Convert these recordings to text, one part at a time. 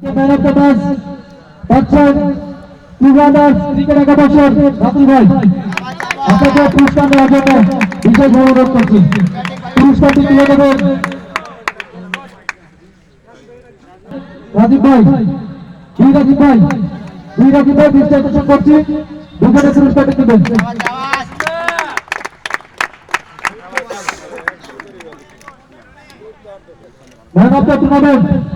The match পাচ্ছেন ইউগান্ডার cricket একাদশের রাতুল ভাই আপনাকে পুরস্কার পুরস্কারটি তুলে ভাই ভাই দুই রাজীব ভাই বিশ্লেষণ করছি দুজনে পুরস্কারটি দেবেন ম্যান অফ দ্য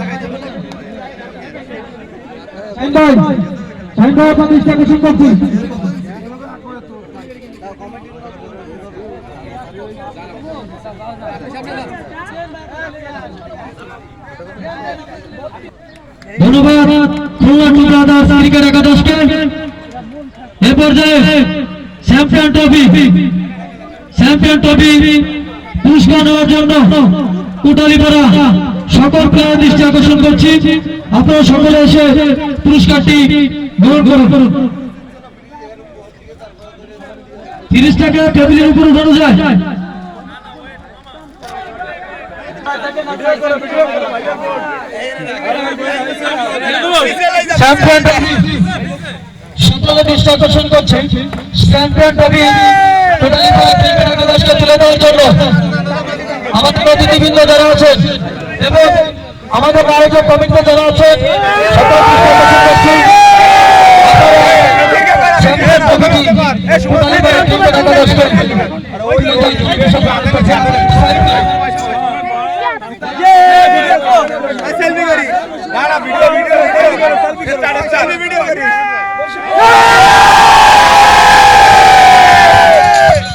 ভাই আপনার দৃষ্টি আকর্ষণ করছি। ধন্যবাদ খুলনা ব্রাদার্স ক্রিকেট একাদশকে। এ পর্যায়ে চ্যাম্পিয়ন ট্রফি চ্যাম্পিয়ন ট্রফি পুরস্কার নেওয়ার জন্য কুটালিপাড়া সকল প্লেয়ার দৃষ্টি আকর্ষণ করছি। আপনারা সকলে এসে পুরস্কারটি গ্রহণ করুন। তিরিশ টাকা টেবিলের উপর উঠানো যায়। চ্যাম্পিয়ন দৃষ্টি আকর্ষণ করছে। চ্যাম্পিয়ন ট্রফি টোটালি ক্রিকেট একাদশকে তুলে দেওয়ার জন্য আমাদের অতিথিবৃন্দ যারা আছেন এবং আমাদের আয়োজক কমিটিতে যারা আছে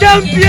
চ্যাম্পিয়ন